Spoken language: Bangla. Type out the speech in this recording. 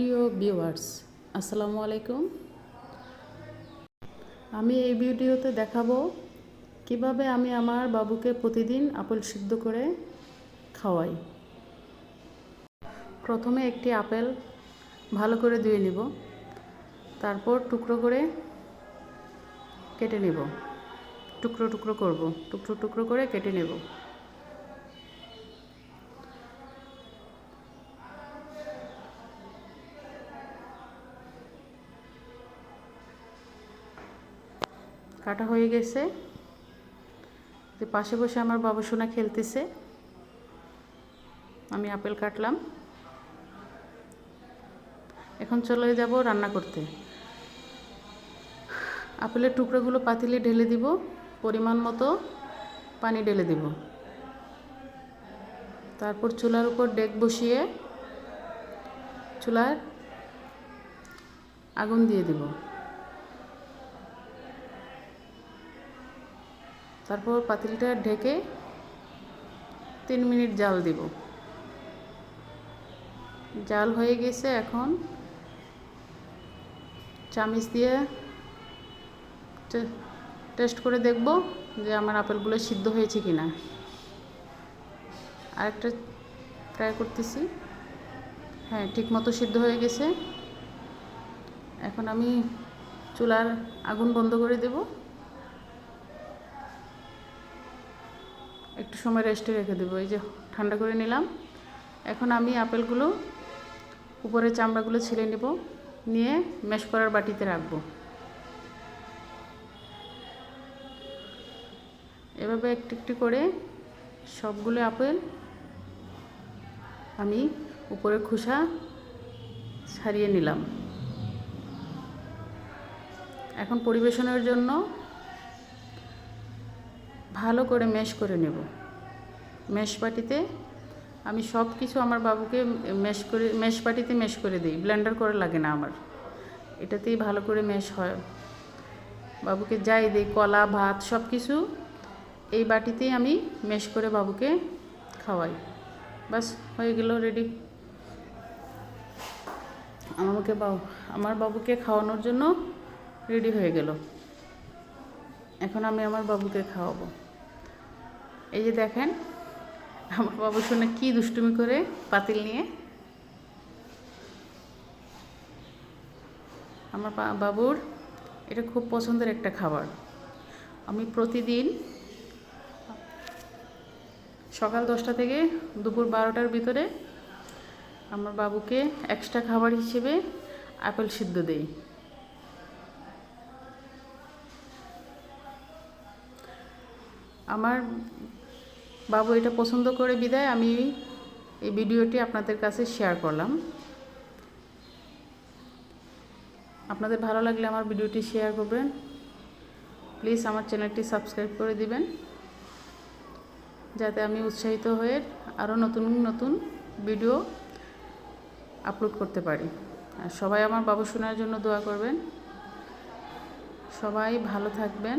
প্রিয় ভিউয়ার্স, আসসালামু আলাইকুম। আমি এই ভিডিওতে দেখাবো কীভাবে আমি আমার বাবুকে প্রতিদিন আপেল সিদ্ধ করে খাওয়াই। প্রথমে একটি আপেল ভালো করে ধুয়ে নিব, তারপর টুকরো করে কেটে নেব। টুকরো টুকরো করব, টুকরো টুকরো করে কেটে নেব। কাটা হয়ে গেছে। যে পাশে বসে আমার বাবা সোনা খেলতেছে। আমি আপেল কাটলাম। এখন চলে যাব রান্না করতে। আপেলের টুকরোগুলো পাতিলে ঢেলে দিব। পরিমাণ মতো পানি ঢেলে দিব। তারপর চুলার উপর ডেক বসিয়ে চুলার আগুন দিয়ে দিব। তারপর পাতিলটা ঢেকে তিন মিনিট জাল দিব। জাল হয়ে গেছে এখন চামিচ দিয়ে টেস্ট করে দেখব যে আমার আপেলগুলো সিদ্ধ হয়েছে কি না আরেকটা ট্রাই করতেছি। হ্যাঁ ঠিক মতো সিদ্ধ হয়ে গেছে। এখন আমি চুলার আগুন বন্ধ করে দেব। একটু সময় রেস্টে রেখে দেবো। এই যে ঠান্ডা করে নিলাম। এখন আমি আপেলগুলো উপরে চামড়াগুলো ছিলে নেব। নিয়ে ম্যাশ করার বাটিতে রাখব। এভাবে একটু একটু করে সবগুলো আপেল আমি উপরে খোসা ছাড়িয়ে নিলাম। এখন পরিবেশনের জন্য ভালো করে ম্যাশ করে নেব। ম্যাশ বাটিতে আমি সব কিছু আমার বাবুকে ম্যাশ করে ম্যাশ বাটিতে ম্যাশ করে দিই, ব্লেন্ডার করা লাগে না আমার। এটাতেই ভালো করে ম্যাশ হয়। বাবুকে যাই দিই, কলা, ভাত সব কিছু এই বাটিতেই আমি ম্যাশ করে বাবুকে খাওয়াই। বাস, হয়ে গেল, রেডি। আমাকে বাবু, আমার বাবুকে খাওয়ানোর জন্য রেডি হয়ে গেল। এখন আমি আমার বাবুকে খাওয়াবো। এই যে দেখেন, আমার বাবু শুনে কী দুষ্টুমি করে পাতিল নিয়ে। আমার বাবুর, এটা খুব পছন্দের একটা খাবার। আমি প্রতিদিন সকাল দশটা থেকে দুপুর বারোটার ভিতরে আমার বাবুকে এক্সট্রা খাবার হিসেবে আপেল সিদ্ধ দেই। আমার বাবু এটা পছন্দ করে বিদায়, আমি এই ভিডিওটি আপনাদের কাছে শেয়ার করলাম। আপনাদের ভালো লাগলে আমার ভিডিওটি শেয়ার করবেন। প্লিজ আমার চ্যানেলটি সাবস্ক্রাইব করে দিবেন, যাতে আমি উৎসাহিত হয়ে আরও নতুন নতুন ভিডিও আপলোড করতে পারি। আর সবাই আমার বাবু শোনার জন্য দোয়া করবেন। সবাই ভালো থাকবেন।